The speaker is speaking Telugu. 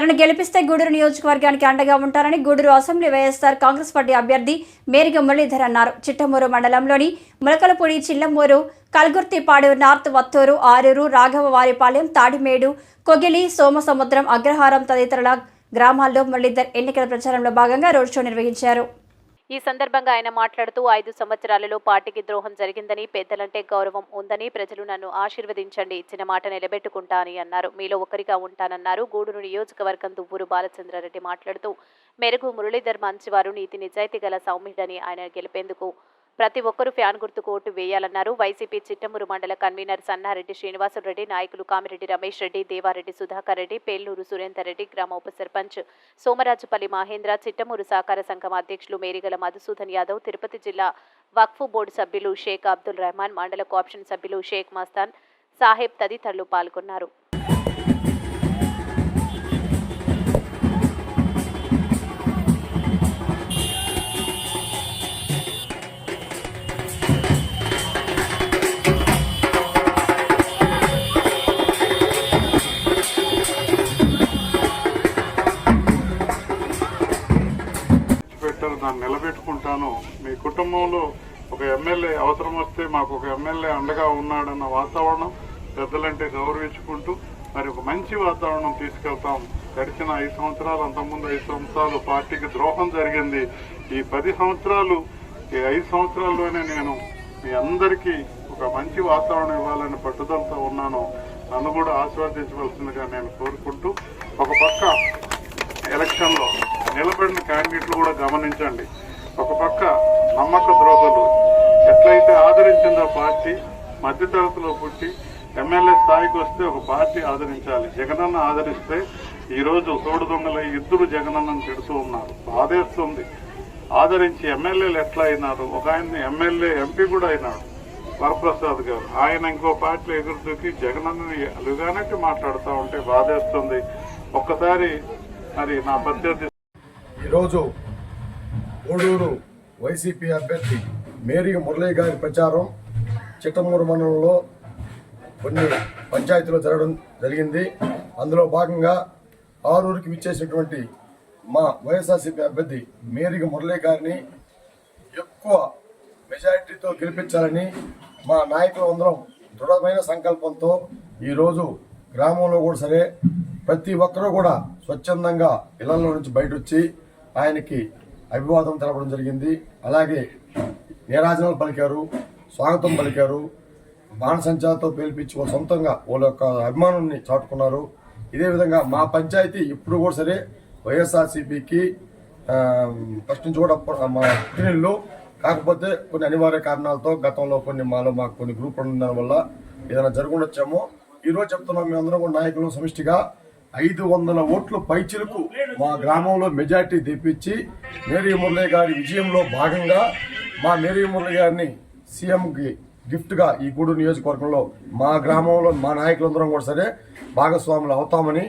తనను గెలిపిస్తే గూడూరు నియోజకవర్గానికి అండగా ఉంటారని Guduru assembly YSR Congress party అభ్యర్థి మేరిగ మురళీధర్ అన్నారు. చిట్టమూరు మండలంలోని ములకలపూడి చిల్లమూరు కల్గుర్తిపాడు నార్త్ వత్తూరు ఆరూరు రాఘవవారిపాలెం తాడిమేడు కొగిలి సోమసముద్రం అగ్రహారం తదితరుల గ్రామాల్లో మురళీధర్ ఎన్నికల ప్రచారంలో భాగంగా రోడ్ షో నిర్వహించారు. ఈ సందర్భంగా ఆయన మాట్లాడుతూ ఐదు సంవత్సరాలలో పార్టీకి ద్రోహం జరిగిందని పెద్దలంటే గౌరవం ఉందని ప్రజలు నన్ను ఆశీర్వదించండి ఇచ్చిన మాట నిలబెట్టుకుంటా అని అన్నారు. మీలో ఒకరిగా ఉంటానన్నారు. గూడూరు నియోజకవర్గం దువ్వూరు బాలచంద్రారెడ్డి మాట్లాడుతూ మెరుగు మురళీధర్ మంచివారు నీతి నిజాయితీ గల సౌమ్యుడని ఆయన గెలిపేందుకు ప్రతి ఒక్కరూ ఫ్యాన్ గుర్తుకు ఓటు వేయాలన్నారు. వైసీపీ చిట్టమూరు మండల కన్వీనర్ సన్నారెడ్డి శ్రీనివాసరెడ్డి నాయకులు కామిరెడ్డి రమేష్ రెడ్డి దేవారెడ్డి సుధాకర్ రెడ్డి పేల్లూరు సురేందర్ రెడ్డి గ్రామ ఉప సర్పంచ్ సోమరాజుపల్లి మహేంద్ర చిట్టమూరు సహకార సంఘం అధ్యక్షులు మేరిగల మధుసూదన్ యాదవ్ తిరుపతి జిల్లా వక్ఫ్ బోర్డు సభ్యులు షేక్ అబ్దుల్ రెహమాన్ మండల కోఆప్షన్ సభ్యులు షేక్ మస్తాన్ సాహెబ్ తదితరులు పాల్గొన్నారు. దాన్ని నిలబెట్టుకుంటాను. మీ కుటుంబంలో ఒక ఎమ్మెల్యే అవసరం వస్తే మాకు ఒక ఎమ్మెల్యే అండగా ఉన్నాడన్న వాతావరణం పెద్దలంటే గౌరవించుకుంటూ మరి ఒక మంచి వాతావరణం తీసుకెళ్తాం. గడిచిన ఐదు సంవత్సరాలు అంతకుముందు ఐదు సంవత్సరాలు పార్టీకి ద్రోహం జరిగింది. ఈ పది సంవత్సరాలు ఈ ఐదు సంవత్సరాల్లోనే నేను మీ అందరికీ ఒక మంచి వాతావరణం ఇవ్వాలని పట్టుదలతో ఉన్నాను. నన్ను కూడా ఆశీర్వదించవలసిందిగా నేను కోరుకుంటూ ఒక పక్క ఎలక్షన్లో నిలబడిన క్యాండిడేట్లు కూడా గమనించండి. ఒక పక్క నమ్మక ద్రోహులు ఎట్లయితే ఆదరించిందో పార్టీ మధ్యతరగతిలో పుట్టి ఎమ్మెల్యే స్థాయికి వస్తే ఒక పార్టీ ఆదరించాలి. జగనన్న ఆదరిస్తే ఈరోజు తోడు దొంగల ఇద్దరు జగనన్నను తిడుతూ ఉన్నారు. బాధేస్తుంది. ఆదరించి ఎమ్మెల్యేలు ఎట్లా అయినారు ఒక ఆయన ఎమ్మెల్యే ఎంపీ కూడా అయినాడు. వరప్రసాద్ గారు ఆయన ఇంకో పార్టీలో ఎదురు జగనన్నని అలుగానట్టు మాట్లాడుతూ ఉంటే బాధేస్తుంది. ఒక్కసారి మరి నా ప్రత్యర్థి. ఈరోజు గూడూరు వైసీపీ అభ్యర్థి మేరీ మురళీ గారి ప్రచారం చిట్టమూరు మండలంలో కొన్ని పంచాయతీలో జరగడం జరిగింది. అందులో భాగంగా ఆరూరుకి విచ్చేసినటువంటి మా వైఎస్ఆర్సీపీ అభ్యర్థి మేరీ మురళీ గారిని ఎక్కువ మెజారిటీతో గెలిపించాలని మా నాయకులు అందరం దృఢమైన సంకల్పంతో ఈరోజు గ్రామంలో కూడా సరే ప్రతి ఒక్కరూ కూడా స్వచ్ఛందంగా ఇళ్ళలో నుంచి బయట వచ్చి ఆయనకి అభివాదం తెలపడం జరిగింది. అలాగే నీరాజనాలు పలికారు స్వాగతం పలికారు. బాణసంచాలతో పేల్పించి వాళ్ళ సొంతంగా వాళ్ళ యొక్క అభిమానాన్ని చాటుకున్నారు. ఇదే విధంగా మా పంచాయతీ ఇప్పుడు కూడా సరే వైఎస్ఆర్సీపీకి ఫస్ట్ నుంచి కూడా మా పుట్టినిల్లు కాకపోతే కొన్ని అనివార్య కారణాలతో గతంలో కొన్ని మాలో మాకు కొన్ని గ్రూపులు ఉండడం వల్ల ఏదైనా జరుగుండొచ్చామో. ఈరోజు చెప్తున్నాం మేమందరం కూడా నాయకులు సమిష్టిగా. ఐదు వందల ఓట్లు పైచిలకు మా గ్రామంలో మెజార్టీ తెప్పించి మేరీ మురళి గారి విజయంలో భాగంగా మా మేరీ మురళి గారిని సీఎంకి గిఫ్ట్గా ఈ గూడూరు నియోజకవర్గంలో మా గ్రామంలో మా నాయకులందరం కూడా సరే భాగస్వాములు అవుతామని